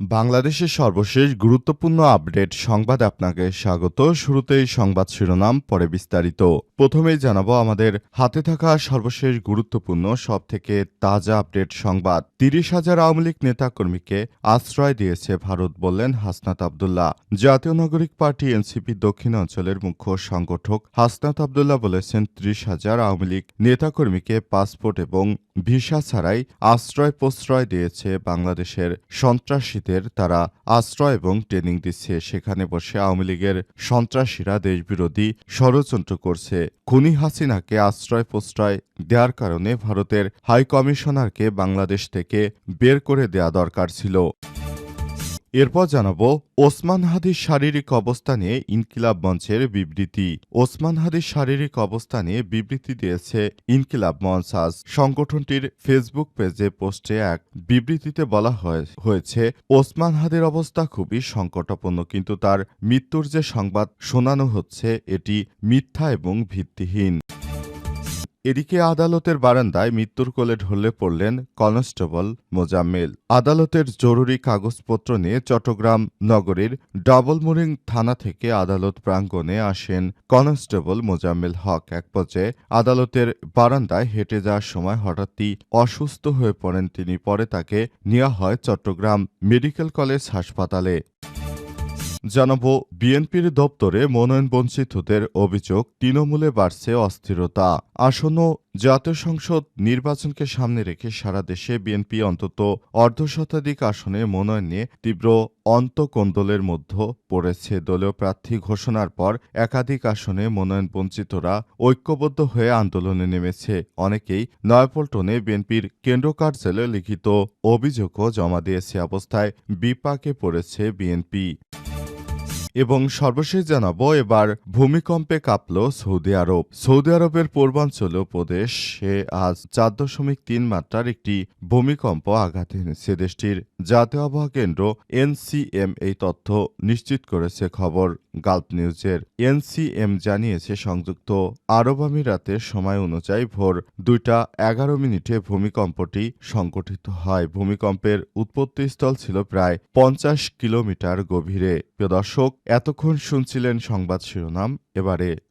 বাংলাদেশের সর্বশেষ গুরুত্বপূর্ণ আপডেট সংবাদ আপনাকে স্বাগত। শুরুতেই সংবাদ শিরোনাম, পরে বিস্তারিত। প্রথমেই জানাব আমাদের হাতে থাকা সর্বশেষ গুরুত্বপূর্ণ সব থেকে তাজা আপডেট সংবাদ। তিরিশ হাজার আওয়ামী লীগ নেতাকর্মীকে আশ্রয় দিয়েছে ভারত বললেন হাসনাত আবদুল্লাহ। জাতীয় নাগরিক পার্টি এনসিপি দক্ষিণ অঞ্চলের মুখ্য সংগঠক হাসনাত আবদুল্লাহ বলেছেন, ত্রিশ হাজার আওয়ামী লীগ নেতাকর্মীকে পাসপোর্ট এবং ভিসা ছাড়াই আশ্রয় প্রশ্রয় দিয়েছে বাংলাদেশের সন্ত্রাসীদের। তারা আশ্রয় এবং ট্রেনিং দিচ্ছে। সেখানে বসে আওয়ামী লীগের সন্ত্রাসীরা দেশবিরোধী ষড়যন্ত্র করছে। খুনি হাসিনাকে আশ্রয় প্রশ্রয় দেওয়ার কারণে ভারতের হাইকমিশনারকে বাংলাদেশ থেকে বের করে দেয়া দরকার ছিল। এরপর জানাব ওসমান হাদির শারীরিক অবস্থা নিয়ে ইনকিলাব মঞ্চের বিবৃতি। ওসমান হাদির শারীরিক অবস্থা নিয়ে বিবৃতি দিয়েছে ইনকিলাব মঞ্চ। আজ সংগঠনটির ফেসবুক পেজে পোস্টে এক বিবৃতিতে বলা হয়- হয়েছে, ওসমান হাদির অবস্থা খুবই সংকটাপন্ন কিন্তু তার মৃত্যুর যে সংবাদ শোনানো হচ্ছে, এটি মিথ্যা এবং ভিত্তিহীন। এদিকে আদালতের বারান্দায় মৃত্যুর কোলে ঢলে পড়লেন কনস্টেবল মোজাম্মেল। আদালতের জরুরি কাগজপত্র নিয়ে চট্টগ্রাম নগরীর ডাবলমুরিং থানা থেকে আদালত প্রাঙ্গণে আসেন কনস্টেবল মোজাম্মেল হক। এক পর্যায়ে আদালতের বারান্দায় হেঁটে যাওয়ার সময় হঠাৎই অসুস্থ হয়ে পড়েন তিনি। পরে তাকে নেওয়া হয় চট্টগ্রাম মেডিকেল কলেজ হাসপাতালে। জানাব, বিএনপির দপ্তরে মনোনয়ন বঞ্চিতদের অভিযোগ তৃণমূলে বাড়ছে অস্থিরতা। আসন্ন জাতীয় সংসদ নির্বাচনকে সামনে রেখে সারা দেশে বিএনপি অন্তত অর্ধশতাধিক আসনে মনোনয়ন নিয়ে তীব্র অন্তকোন্দলের মধ্যে পড়েছে দলীয় প্রার্থী ঘোষণার পর একাধিক আসনে মনোনয়ন বঞ্চিতরা ঐক্যবদ্ধ হয়ে আন্দোলনে নেমেছে। অনেকেই নয়াপল্টনে বিএনপির কেন্দ্র কার্যালয়ে লিখিত অভিযোগও জমা দিয়েছে। অবস্থায় বিপাকে পড়েছে বিএনপি। এবং সর্বশেষ জানাব, এবার ভূমিকম্পে কাঁপল সৌদি আরব। সৌদি আরবের পূর্বাঞ্চলীয় সে আজ চার দশমিক তিন মাত্রার একটি ভূমিকম্প আঘাত এনেছে। দেশটির জাতীয় আবহাওয়া কেন্দ্র এনসিএম এই তথ্য নিশ্চিত করেছে খবর গাল্প নিউজের। এনসিএম জানিয়েছে, সংযুক্ত আরব আমিরাতের সময় অনুযায়ী ভোর দুইটা এগারো মিনিটে ভূমিকম্পটি সংঘটিত হয়। ভূমিকম্পের উৎপত্তিস্থল ছিল প্রায় পঞ্চাশ কিলোমিটার গভীরে। প্রিয় দর্শক এতক্ষণ শুনছিলেন সংবাদ শিরোনাম এবারে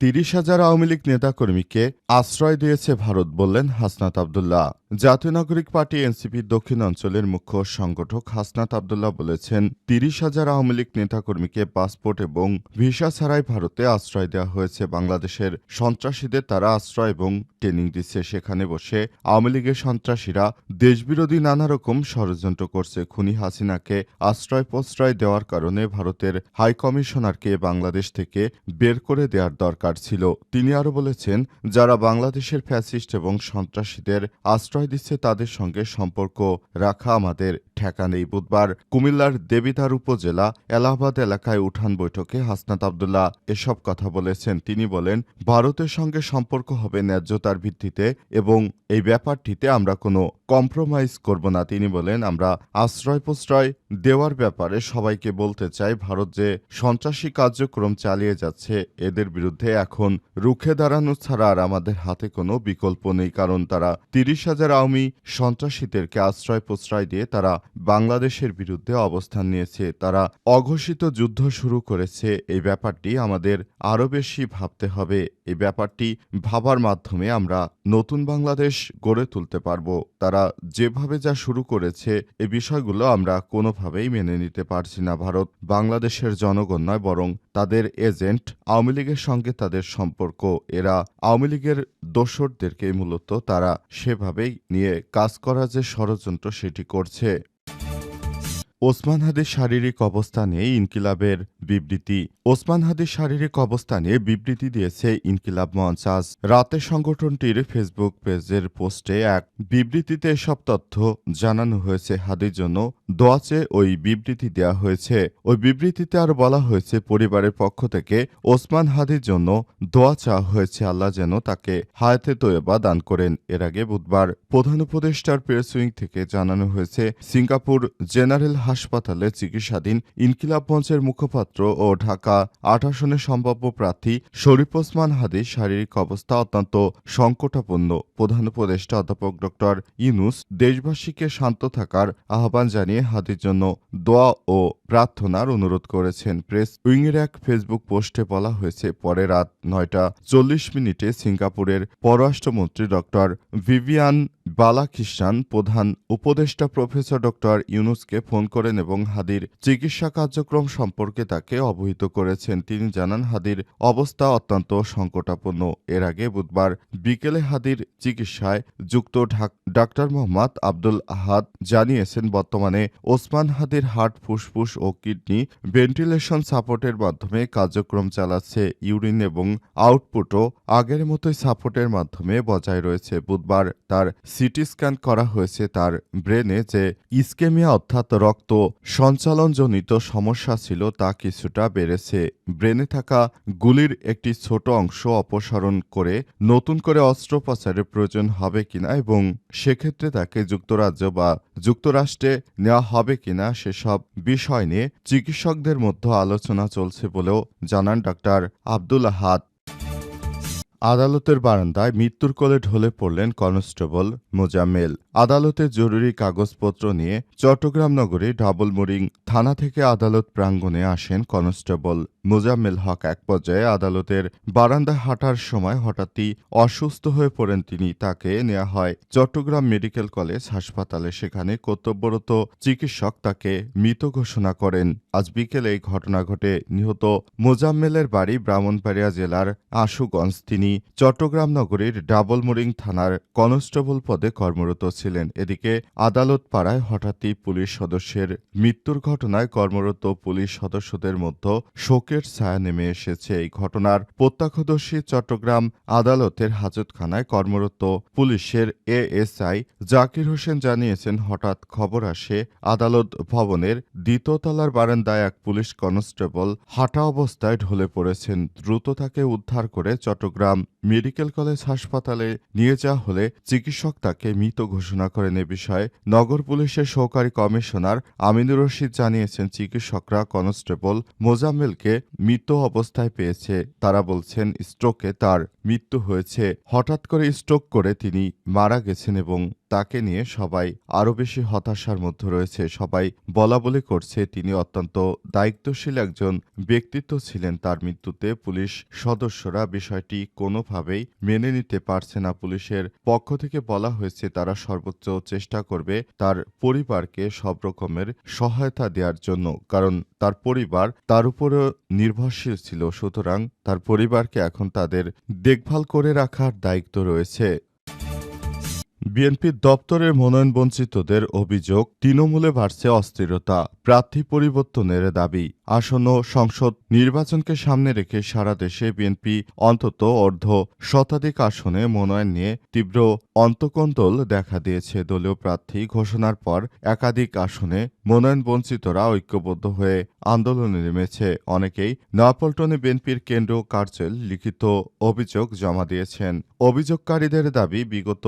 তিরিশ হাজার আওয়ামী লীগ নেতাকর্মীকে আশ্রয় দিয়েছে ভারত বললেন হাসনাত আবদুল্লাহ। জাতীয় নাগরিক পার্টি এনসিপির দক্ষিণ অঞ্চলের মুখ্য সংগঠক হাসনাত আবদুল্লাহ বলেছেন, তিরিশ হাজার আওয়ামী লীগ নেতাকর্মীকে পাসপোর্ট এবং ভিসা ছাড়াই ভারতে আশ্রয় দেওয়া হয়েছে। বাংলাদেশের সন্ত্রাসীদের তারা আশ্রয় এবং ট্রেনিং দিচ্ছে। সেখানে বসে আওয়ামী লীগের সন্ত্রাসীরা দেশবিরোধী নানা রকম ষড়যন্ত্র করছে। খুনি হাসিনাকে আশ্রয় প্রশ্রয় দেওয়ার কারণে ভারতের হাইকমিশনারকে বাংলাদেশ থেকে বের করে দেওয়ার দরকার। ছিল। তিনি আরও বলেছেন, যারা বাংলাদেশের ফ্যাসিস্ট এবং সন্ত্রাসীদের আশ্রয় দিচ্ছে তাদের সঙ্গে সম্পর্ক রাখা আমাদের ঠেকা নেই। বুধবার কুমিল্লার দেবিদার উপজেলা এলাহাবাদ এলাকায় উঠান বৈঠকে হাসনাত আবদুল্লাহ এসব কথা বলেছেন। তিনি বলেন, ভারতের সঙ্গে সম্পর্ক হবে ন্যায্যতার ভিত্তিতে এবং এই ব্যাপারটিতে আমরা কোনো কম্প্রোমাইজ করব না, তিনি বলেন, আমরা আশ্রয় প্রশ্রয় দেওয়ার ব্যাপারে সবাইকে বলতে চাই, ভারত যে সন্ত্রাসী কার্যক্রম চালিয়ে যাচ্ছে, এদের বিরুদ্ধে এখন রুখে দাঁড়ানো ছাড়া আর আমাদের হাতে কোনো বিকল্প নেই, কারণ তারা তিরিশ হাজার আওয়ামী সন্ত্রাসীদেরকে আশ্রয় প্রশ্রয় দিয়ে তারা বাংলাদেশের বিরুদ্ধে অবস্থান নিয়েছে, তারা অঘোষিত যুদ্ধ শুরু করেছে, এই ব্যাপারটি আমাদের আরও বেশি ভাবতে হবে, এই ব্যাপারটি ভাবার মাধ্যমে আমরা নতুন বাংলাদেশ গড়ে তুলতে পারব। তারা যেভাবে যা শুরু করেছে, এ বিষয়গুলো আমরা কোনোভাবেই মেনে নিতে পারছি না ভারত। বাংলাদেশের জনগণ নয় বরং তাদের এজেন্ট, আওয়ামী লীগের সঙ্গে তাদের সম্পর্ক। এরা আওয়ামী লীগের দোসরদেরকে মূলত তারা সেভাবেই নিয়ে কাজ করা যে ষড়যন্ত্র সেটি করছে। ওসমান হাদির শারীরিক অবস্থা নিয়ে ইনকিলাবের বিবৃতি। ওসমান হাদির শারীরিক অবস্থা নিয়ে বিবৃতি দিয়েছে ইনকিলাব মঞ্চ আজ রাতে সংগঠনটির ফেসবুক পেজের পোস্টে এক বিবৃতিতে এসব তথ্য জানানো হয়েছে হাদির জন্য। দোয়াচে ওই বিবৃতি দেওয়া হয়েছে। ওই বিবৃতিতে আর বলা হয়েছে, পরিবারের পক্ষ থেকে ওসমান হাদির জন্য দোয়া চাওয়া হয়েছে, আল্লাহ যেন তাকে হায়াতে তৈবা দান করেন। এর আগে বুধবার প্রধান উপদেষ্টার প্রেস উইং থেকে জানানো হয়েছে, সিঙ্গাপুর জেনারেল হাসপাতালে চিকিৎসাধীন ইনকিলাব মঞ্চের মুখপাত্র ও ঢাকা আট আসনের সম্ভাব্য প্রার্থী শরীফ ওসমান হাদির শারীরিক অবস্থা অত্যন্ত সংকটাপন্ন। প্রধান উপদেষ্টা অধ্যাপক ডক্টর ইউনুস দেশবাসীকে শান্ত থাকার আহ্বান জানিয়ে হাদির জন্য দোয়া ও প্রার্থনার অনুরোধ করেছেন। প্রেস উইংয়ের এক ফেসবুক পোস্টে বলা হয়েছে, পরে রাত নয়টা চল্লিশ মিনিটে সিঙ্গাপুরের পররাষ্ট্রমন্ত্রী ডক্টর ভিভিয়ান বালাকৃষ্ণান প্রধান উপদেষ্টা প্রফেসর ডক্টর ইউনুসকে ফোন করেন এবং হাদির চিকিৎসা কার্যক্রম সম্পর্কে তাকে অবহিত করেছেন। তিনি জানান, হাদির অবস্থা অত্যন্ত সংকটাপন্ন। এর আগে বুধবার বিকেলে হাদির চিকিৎসায় যুক্ত ডাক্তার মোহাম্মদ আব্দুল আহাদ জানিয়েছেন, বর্তমানে ওসমান হাদির হার্ট ফুসফুস ও কিডনি ভেন্টিলেশন সাপোর্টের মাধ্যমে কার্যক্রম চালাচ্ছে। ইউরিন এবং আউটপুটও আগের মতোই সাপোর্টের মাধ্যমে বজায় রয়েছে। বুধবার তার সিটি স্ক্যান করা হয়েছে তার ব্রেনে যে ইস্কেমিয়া অর্থাৎ রক্ত সঞ্চালনজনিত সমস্যা ছিল তা কিছুটা বেড়েছে। ব্রেনে থাকা গুলির একটি ছোট অংশ অপসারণ করে নতুন করে অস্ত্রোপচারের প্রয়োজন হবে কিনা এবং সেক্ষেত্রে তাকে যুক্তরাজ্য বা যুক্তরাষ্ট্রে নেওয়া হবে কিনা সেসব বিষয় নিয়ে চিকিৎসকদের মধ্যে আলোচনা চলছে বলেও জানান ডাক্তার আব্দুল আহাদ। আদালতের বারান্দায় মৃত্যুর কোলে ঢলে পড়লেন কনস্টেবল মোজাম্মেল। আদালতের জরুরি কাগজপত্র নিয়ে চট্টগ্রাম নগরে ডাবলমুরিং থানা থেকে আদালত প্রাঙ্গণে আসেন কনস্টেবল। মোজাম্মেল হক এক পর্যায়ে আদালতের বারান্দায় হাঁটার সময় হঠাৎই অসুস্থ হয়ে পড়েন তিনি। তাকে নেওয়া হয় চট্টগ্রাম মেডিকেল কলেজ হাসপাতালে। সেখানে কর্তব্যরত চিকিৎসক তাকে মৃত ঘোষণা করেন। আজ বিকেলে এই ঘটনা ঘটে। নিহত মোজাম্মেলের বাড়ি ব্রাহ্মণবাড়িয়া জেলার আশুগঞ্জ। তিনি চট্টগ্রাম নগরীর ডাবলমুরিং থানার কনস্টেবল পদে কর্মরত ছিলেন। এদিকে আদালত পাড়ায় হঠাৎই পুলিশ সদস্যের মৃত্যুর ঘটনায় কর্মরত পুলিশ সদস্যদের মধ্যে শোকের ছায়া নেমে এসেছে। এই ঘটনার প্রত্যক্ষদর্শী চট্টগ্রাম আদালতের হাজতখানায় কর্মরত পুলিশের এএসআই জাকির হোসেন জানিয়েছেন, হঠাৎ খবর আসে, আদালত ভবনের দ্বিতীয়তলার বারান্দায় এক পুলিশ কনস্টেবল হাঁটা অবস্থায় ঢলে পড়েছেন। দ্রুত তাকে উদ্ধার করে চট্টগ্রাম মেডিকেল কলেজ হাসপাতালে নিয়ে যাওয়া হলে চিকিৎসক তাকে মৃত ঘোষণা করেন এ বিষয়ে নগর পুলিশের সহকারী কমিশনার আমিনুর রশিদ জানিয়েছেন, চিকিৎসকরা কনস্টেবল মোজাম্মেলকে মৃত অবস্থায় পেয়েছে। তারা বলছেন, স্ট্রোকে তার মৃত্যু হয়েছে। হঠাৎ করে স্ট্রোক করে তিনি মারা গেছেন এবং তাকে নিয়ে সবাই আরও বেশি হতাশার মধ্যে রয়েছে। সবাই বলা বলে করছে, তিনি অত্যন্ত দায়িত্বশীল একজন ব্যক্তিত্ব ছিলেন। তার মৃত্যুতে পুলিশ সদস্যরা বিষয়টি কোনোভাবেই মেনে নিতে পারছে না। পুলিশের পক্ষ থেকে বলা হয়েছে, তারা সর্বোচ্চ চেষ্টা করবে তার পরিবারকে সব রকমের সহায়তা দেওয়ার জন্য, কারণ তার পরিবার তার উপরও নির্ভরশীল ছিল। সুতরাং তার পরিবারকে এখন তাদের দেখভাল করে রাখার দায়িত্ব রয়েছে। বিএনপির দপ্তরের মনোনয়ন বঞ্চিতদের অভিযোগ তৃণমূলে বাড়ছে অস্থিরতা। প্রার্থী পরিবর্তনের দাবি। আসন্ন সংসদ নির্বাচনকে সামনে রেখে সারা দেশে বিএনপি অন্তত অর্ধ শতাধিক আসনে মনোনয়ন নিয়ে তীব্র অন্তকন্দল দেখা দিয়েছে। দলীয় প্রার্থী ঘোষণার পর একাধিক আসনে মনোনয়ন বঞ্চিতরা ঐক্যবদ্ধ হয়ে আন্দোলনে নেমেছে। অনেকেই নয়াপল্টনে বিএনপির কেন্দ্রীয় কার্যালয়ে লিখিত অভিযোগ জমা দিয়েছেন। অভিযোগকারীদের দাবি, বিগত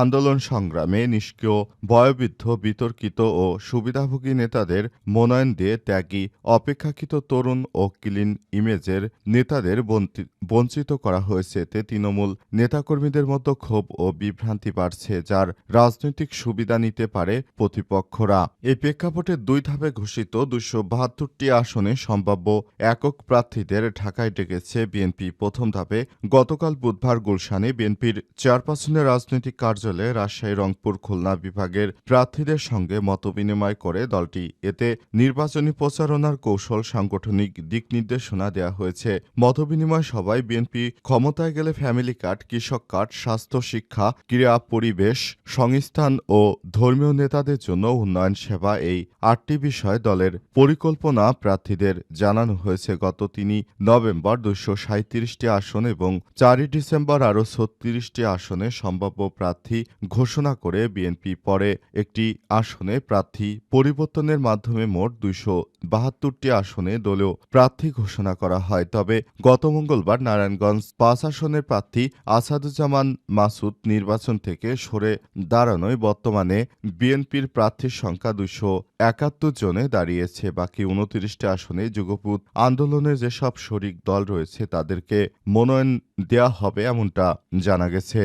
আন্দোলন সংগ্রামে নিষ্ক্রিয়, বয়োবৃদ্ধ, বিতর্কিত ও সুবিধাভোগী নেতাদের মনোনয়ন দিয়ে ত্যাগী, অপেক্ষাকৃত তরুণ ও ক্লিন ইমেজের নেতাদের বঞ্চি- বঞ্চিত করা হয়েছে এতে তৃণমূল নেতাকর্মীদের মধ্যে ক্ষোভ ও বিভ্রান্তি বাড়ছে, যার রাজনৈতিক সুবিধা নিতে পারে প্রতিপক্ষরা। এই প্রেক্ষাপটে দুই ধাপে ঘোষিত দুশো বাহাত্তরটি আসনে সম্ভাব্য একক প্রার্থীদের ঢাকায় ডেকেছে বিএনপি। প্রথম ধাপে গতকাল বুধবার গুলশানে বিএনপির চেয়ারপারসনের রাজনৈতিক কার্যালয়ে রাজশাহী রংপুর খুলনা বিভাগের প্রার্থীদের সঙ্গে মতবিনিময় করে দলটি। এতে নির্বাচনী প্রচারণার কৌশল সাংগঠনিক দিক নির্দেশনা দেওয়া হয়েছে। মতবিনিময় সভায় বিএনপি ক্ষমতায় গেলে ফ্যামিলি কার্ড, কৃষক কার্ড, স্বাস্থ্য শিক্ষা, ক্রীড়া পরিবেশ, সংস্থান ও ধর্মীয় নেতাদের জন্য উন্নয়ন সেবা এই আটটি বিষয় দলের পরিকল্পনা প্রার্থীদের জানানো হয়েছে। গত তিনি নভেম্বর দুশো সাঁত্রিশটি আসন এবং চারই ডিসেম্বর আরও ছত্রিশটি আসনে সম্ভাব্য প্রার্থী ঘোষণা করে বিএনপি পরে একটি আসনে প্রার্থী পরিবর্তনের মাধ্যমে মোট দুইশো বাহাত্তরটি আসনে দলীয় প্রার্থী ঘোষণা করা হয়। তবে গত মঙ্গলবার নারায়ণগঞ্জ পাঁচ আসনের প্রার্থী আসাদুজ্জামান মাসুদ নির্বাচন থেকে সরে দাঁড়ানোয় বর্তমানে বিএনপির প্রার্থীর সংখ্যা দুশো একাত্তর জনে দাঁড়িয়েছে। বাকি উনত্রিশটি আসনে যুগপুত আন্দোলনের যেসব শরিক দল রয়েছে, তাদেরকে মনোনয়ন দেওয়া হবে এমনটা জানা গেছে।